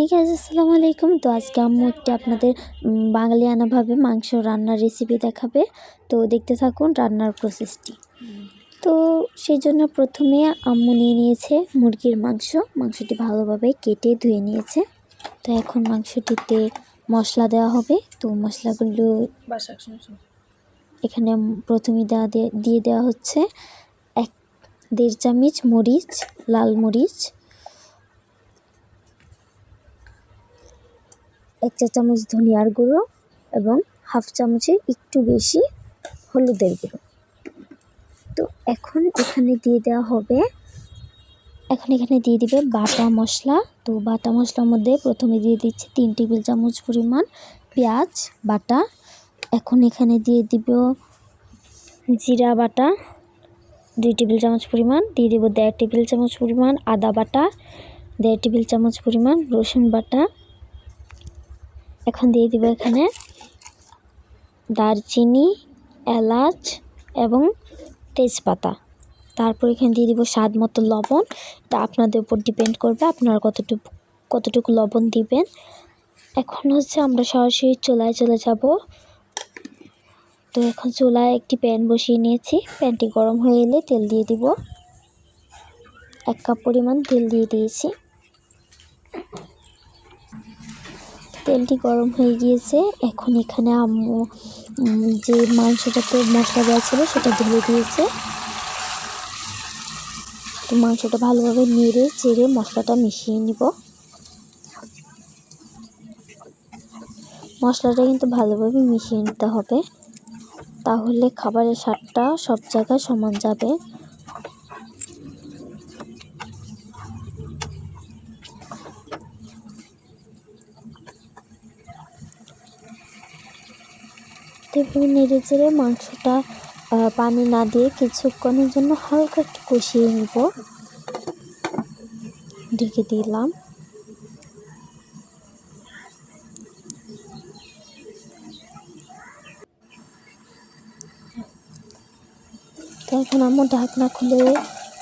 Hey guys আসসালামু আলাইকুম তো আজকে আম্মু একটি আপনাদের বাঙালিয়ানাভাবে মাংস রান্নার রেসিপি দেখাবে। তো দেখতে থাকুন রান্নার প্রসেসটি তো সেই জন্য প্রথমে আম্মু নিয়ে নিয়েছে মুরগির মাংস। মাংসটি ভালোভাবে কেটে ধুয়ে নিয়েছে। তো এখন মাংসটিতে মশলা দেওয়া হবে। তো মশলাগুলো এখানে প্রথমে দেওয়া দিয়ে দেওয়া হচ্ছে এক দেড় চামচ মরিচ লাল মরিচ এক চা চামচ ধনিয়ার গুঁড়ো এবং হাফ চামচের একটু বেশি হলুদের গুঁড়ো। তো এখন এখানে দিয়ে দেওয়া হবে, এখন এখানে দিয়ে দিবে বাটা মশলা। তো বাটা মশলার মধ্যে প্রথমে দিয়ে দিচ্ছে তিন টেবিল চামচ পরিমাণ পেঁয়াজ বাটা। এখন এখানে দিয়ে দিব জিরা বাটা, দুই টেবিল চামচ পরিমাণ। দিয়ে দেবো দেড় টেবিল চামচ পরিমাণ আদা বাটা, দেড় টেবিল চামচ পরিমাণ রসুন বাটা। এখন দিয়ে দিব এখানে। দারচিনি, এলাচ এবং তেজপাতা। তারপর এখানে দিয়ে দিব স্বাদ মতো লবণ। তা আপনাদের উপর ডিপেন্ড করবে আপনারা কতটুকু কতটুকু লবণ দিবেন। এখন হচ্ছে আমরা সরাসরি চুলায় চলে যাব। তো এখন চুলায় একটি প্যান বসিয়ে নিয়েছি। প্যানটি গরম হয়ে এলে তেল দিয়ে দিব। এক কাপ পরিমাণ তেল দিয়ে দিয়েছি। তেলটি গরম হয়ে গিয়েছে। এখন এখানে আম্মু যে মাংসটাতে মশলা দেওয়া ছিল সেটা ঢেলে দিয়েছে। তো মাংসটা ভালোভাবে নেড়ে চেড়ে মশলাটা মিশিয়ে নিব। মশলাটা কিন্তু ভালোভাবে মিশিয়ে নিতে হবে। তাহলে খাবারের স্বাদটা সব জায়গায় সমান যাবে। এভাবে নেড়ে চেড়ে মাংসটা পানি না দিয়ে কিছুক্ষণের জন্য হালকা একটু কষিয়ে নিব। ঢেকে দিলাম। এখন আমার ঢাকনা খুলে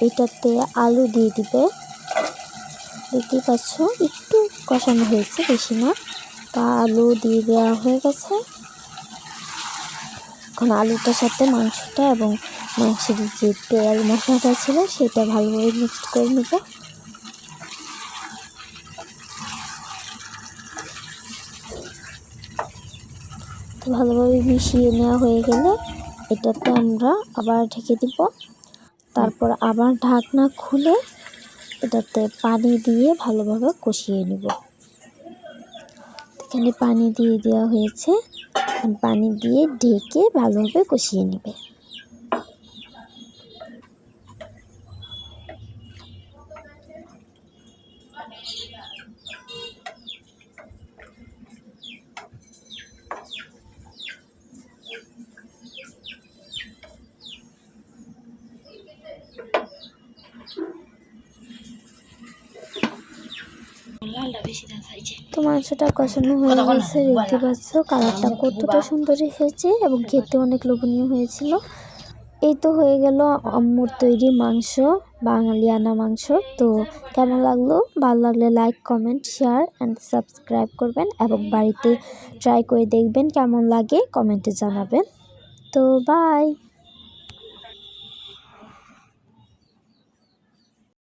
এটাতে আলু দিয়ে দিবে। দেখতেই পাচ্ছ, একটু কষানো হয়েছে, বেশি না। তা আলু দিয়ে দেওয়া হয়ে গেছে। এখন আলুটার সাথে মাংসটা এবং মাংসের যে তেল মশলাটা ছিল সেটা ভালোভাবে মিক্সড করে নেব। তো ভালোভাবে মিশিয়ে নেওয়া হয়ে গেলে এটাতে আমরা আবার ঢেকে দিব। তারপর আবার ঢাকনা খুলে এটাতে পানি দিয়ে ভালোভাবে কষিয়ে নেব। এখানে পানি দিয়ে দেওয়া হয়েছে। পানি দিয়ে ঢেকে ভালোভাবে কষিয়ে নেবে তো মাংসটা কষানো হয়ে গেছে দেখতে পাচ্ছ কালারটা কতটা সুন্দর এসেছে এবং খেতে অনেক লোভনীয় হয়েছিল। এই তো হয়ে গেল আম্মুর তৈরি মাংস বাঙালিয়ানা মাংস। তো কেমন লাগল? ভালো লাগলে like comment share and subscribe করবেন এবং বাড়িতে ট্রাই করে দেখবেন কেমন লাগে কমেন্টে জানাবেন। তো বাই